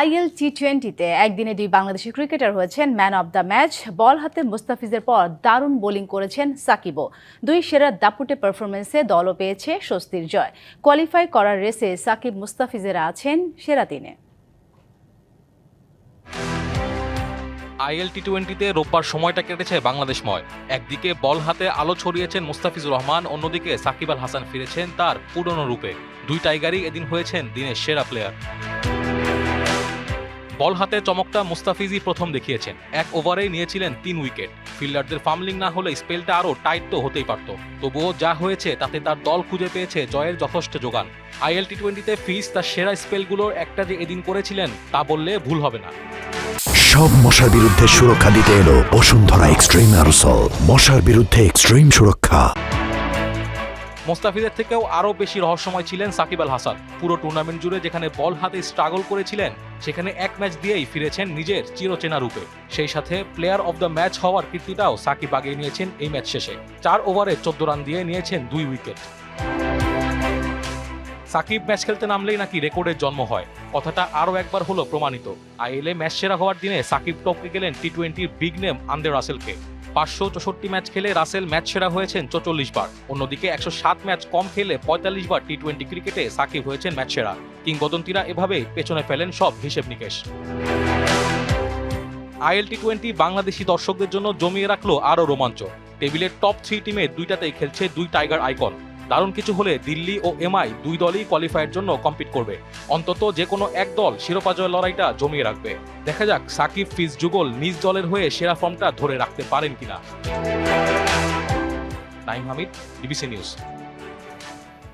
IL টি টোয়েন্টিতে একদিনে দুই বাংলাদেশি ক্রিকেটার হয়েছেন man of the match. Ball হাতে মুস্তাফিজের পর দারুণ বোলিং করেছেন সাকিবও। দুই সেরা দাপুটে পারফরমেন্সে দলও পেয়েছে স্বস্তির জয়। কোয়ালিফাই করার রেসে সাকিব মুস্তাফিজেরা আছেন সেরা তিনে আইএল টি টোয়েন্টিতে রোববার সময়টা কেটেছে বাংলাদেশময়। একদিকে বল হাতে আলো ছড়িয়েছেন মুস্তাফিজুর রহমান, অন্যদিকে সাকিব আল হাসান ফিরেছেন তার পুরনো রূপে। দুই টাইগারই এদিন হয়েছেন দিনের সেরা প্লেয়ার বল হাতে চমকটা মুস্তাফিজই প্রথম দেখিয়েছেন। এক ওভারেই নিয়েছিলেন তিন উইকেট। ফিল্ডারদের ফার্মলিং না হলে স্পেলটা আরও টাইট তো হতেই পারত। তবুও যা হয়েছে, তাতে তার দল খুঁজে পেয়েছে জয়ের যথেষ্ট যোগান। আইএল টি টোয়েন্টিতে ফিস তার সেরা স্পেলগুলোর একটা যে এদিন করেছিলেন, তা বললে ভুল হবে না। সব মশার বিরুদ্ধে সুরক্ষা দিতে এলো বসুন্ধরা এক্সট্রিম অ্যারোসল। মশার বিরুদ্ধে এক্সট্রিম সুরক্ষা। মোস্তাফিজের থেকেও আরও বেশি রহস্যময় ছিলেন সাকিব আল হাসান। পুরো টুর্নামেন্ট জুড়ে যেখানে বল হাতে স্ট্রাগল করেছিলেন, সেখানে এক ম্যাচ দিয়েই ফিরেছেন নিজের চিরচেনা রূপে। সেই সাথে প্লেয়ার অব দ্য ম্যাচ হওয়ার কীর্তিটাও সাকিব আগিয়ে নিয়েছেন এই ম্যাচ শেষে। চার ওভারে চোদ্দ রান দিয়ে নিয়েছেন দুই উইকেট সাকিব ম্যাচ খেলতে নামলেই নাকি রেকর্ডের জন্ম হয়। কথাটা আরও একবার হলো প্রমাণিত। আইএলএ ম্যাচ সেরা হওয়ার দিনে সাকিব টপকে গেলেন টি টোয়েন্টির বিগ নেম আন্দে রাসেলকে। পাঁচশো চৌষট্টি ম্যাচ খেলে রাসেল ম্যাচ সেরা হয়েছেন চৌচল্লিশ বার। অন্যদিকে একশো সাত ম্যাচ কম খেলে পঁয়তাল্লিশ বার টি টোয়েন্টি ক্রিকেটে সাকিব হয়েছেন ম্যাচ সেরা। কিংবদন্তিরা এভাবে পেছনে ফেলেন সব হিসেব নিকেশ। আইএল টি টোয়েন্টি বাংলাদেশি দর্শকদের জন্য জমিয়ে রাখল আরও রোমাঞ্চ। টেবিলের টপ থ্রি টিমে দুইটাতেই খেলছে দুই টাইগার আইকন। দারুণ কিছু হলে দিল্লি ও এমআই দুই দলই কোয়ালিফায়ের জন্য কম্পিট করবে। অন্তত যে কোনো এক দল শিরোপা জয়ের লড়াইটা জমিয়ে রাখবে। দেখা যাক সাকিব ফিজ যুগল নিজ দলের হয়ে সেরা ফর্মটা ধরে রাখতে পারেন কিনা। Naim Hamid DBC news